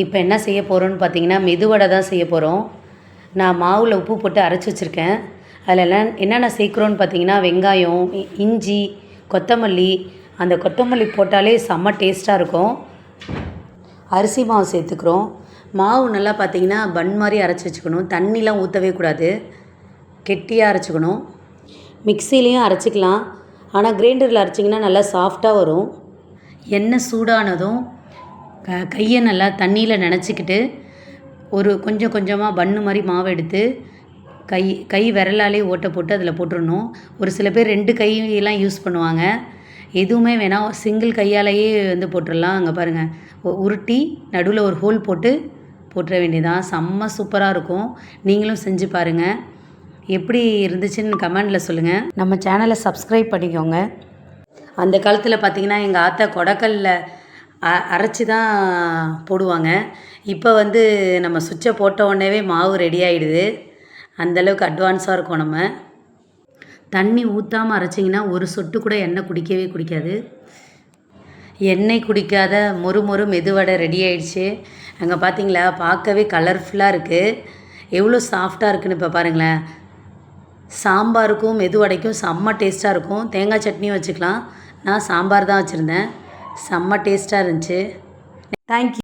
இப்போ என்ன செய்ய போகிறோன்னு பார்த்தீங்கன்னா மெதுவடை தான் செய்ய போகிறோம் நான் மாவில் உப்பு போட்டு அரைச்சி வச்சுருக்கேன். அதில் என்னென்ன சேர்க்குறோன்னு பார்த்தீங்கன்னா வெங்காயம் இஞ்சி கொத்தமல்லி. அந்த கொத்தமல்லி போட்டாலே செம்ம டேஸ்ட்டாக இருக்கும். அரிசி மாவு சேர்த்துக்கிறோம். மாவு நல்லா பார்த்தீங்கன்னா பன் மாதிரி அரைச்சி வச்சுக்கணும். தண்ணிலாம் ஊற்றவே கூடாது. கெட்டியாக அரைச்சிக்கணும். மிக்சிலையும் அரைச்சிக்கலாம். ஆனால் கிரைண்டரில் அரைச்சிங்கன்னா நல்லா சாஃப்டாக வரும். எண்ணெய் சூடானதும் க கையை நல்லா தண்ணியில் நனைச்சிக்கிட்டு ஒரு கொஞ்சம் கொஞ்சமாக பன்னு மாதிரி மாவு எடுத்து கை கை விரலாலே ஓட்டை போட்டு அதில் போட்டுடணும் ஒரு சில பேர் ரெண்டு கையெல்லாம் யூஸ் பண்ணுவாங்க. எதுவுமே வேணாம். சிங்கிள் கையாலேயே வந்து போட்டுடலாம் அங்கே பாருங்கள் உருட்டி நடுவில் ஒரு ஹோல் போட்டு போட்டுற வேண்டியதான் செம்ம சூப்பராக இருக்கும். நீங்களும் செஞ்சு பாருங்கள் எப்படி இருந்துச்சுன்னு கமெண்டில் சொல்லுங்கள் நம்ம சேனலை சப்ஸ்கிரைப் பண்ணிக்கோங்க. அந்த காலத்தில் பார்த்தீங்கன்னா எங்கள் ஆத்தா கொடக்கல்ல அ அரைச்சி தான் போடுவாங்க. இப்போ வந்து நம்ம சுவிட்சை போட்ட உடனேவே மாவு ரெடி ஆகிடுது அந்தளவுக்கு அட்வான்ஸாக இருக்கும் நம்ம. தண்ணி ஊற்றாமல் அரைச்சிங்கன்னா ஒரு சொட்டு கூட எண்ணெய் குடிக்கவே குடிக்காது. எண்ணெய் குடிக்காத மொறு மொறு மெதுவடை ரெடி ஆயிடுச்சு. அங்கே பார்த்தீங்களா பார்க்கவே கலர்ஃபுல்லாக இருக்குது எவ்வளோ சாஃப்டாக இருக்குன்னு இப்போ பாருங்களேன். சாம்பாருக்கும் மெதுவடைக்கும் செம்ம டேஸ்ட்டாக இருக்கும். தேங்காய் சட்னியும் வச்சுக்கலாம். நான் சாம்பார் தான் வச்சுருந்தேன். செம்ம டேஸ்ட்டாக இருந்துச்சு. தேங்க்யூ